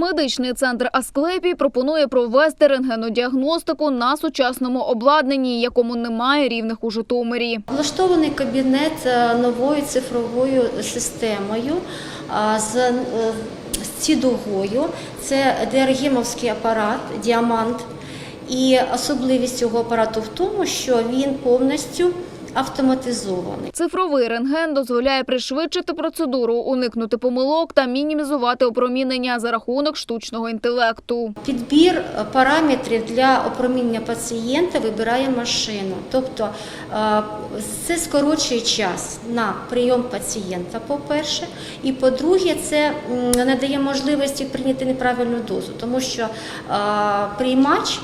Медичний центр Асклепій пропонує провести рентгенодіагностику на сучасному обладнанні, якому немає рівних у Житомирі. Влаштований кабінет новою цифровою системою з, е. Це діаргемовський апарат Діамант. І особливість цього апарату в тому, що він повністю автоматизований. Цифровий рентген дозволяє пришвидшити процедуру, уникнути помилок та мінімізувати опромінення за рахунок штучного інтелекту. Підбір е, параметрів для опромінення пацієнта вибирає машина. Тобто е, це скорочує час на прийом пацієнта, по-перше, і по-друге, це м, надає можливості прийняти неправильну дозу, тому що е, приймач.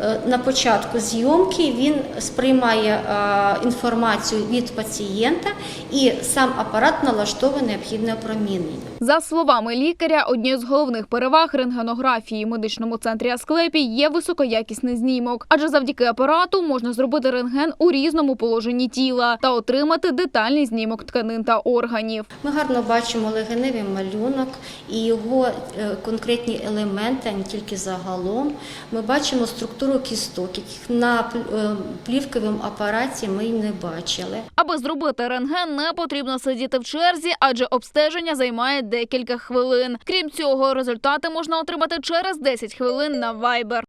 Е, На початку зйомки він сприймає е, інформацію від пацієнта і сам апарат налаштовує необхідне опромінення. За словами лікаря, однією з головних переваг рентгенографії в медичному центрі Асклепій є високоякісний знімок, адже завдяки апарату можна зробити рентген у різному положенні тіла та отримати детальний знімок тканин та органів. Ми гарно бачимо легеневий малюнок і його е, конкретні елементи, а не тільки загалом. Ми бачимо структуру кісток, яких на е, плівковому апараті ми не бачили. Аби зробити рентген, не потрібно сидіти в черзі, адже обстеження займає декілька хвилин. Крім цього, результати можна отримати через 10 хвилин на Viber.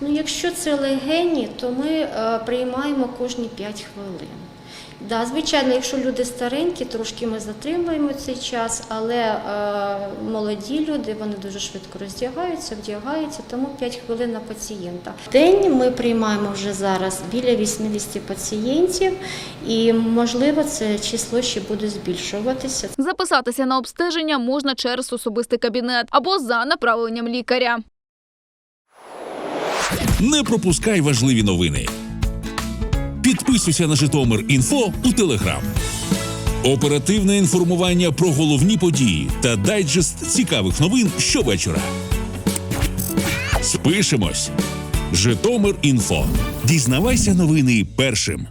Ну, якщо це легені, то ми е, приймаємо кожні 5 хвилин. Да, звичайно, якщо люди старенькі, трошки ми затримуємо цей час, але е, молоді люди вони дуже швидко роздягаються, вдягаються, тому 5 хвилин на пацієнта. В день ми приймаємо вже зараз біля 80 пацієнтів, і можливо це число ще буде збільшуватися. Записатися на обстеження можна через особистий кабінет або за направленням лікаря. Не пропускай важливі новини. Підписуйся на Житомир Інфо у Телеграм. Оперативне інформування про головні події та дайджест цікавих новин щовечора. Спишемось. Житомир Інфо. Дізнавайся новини першим.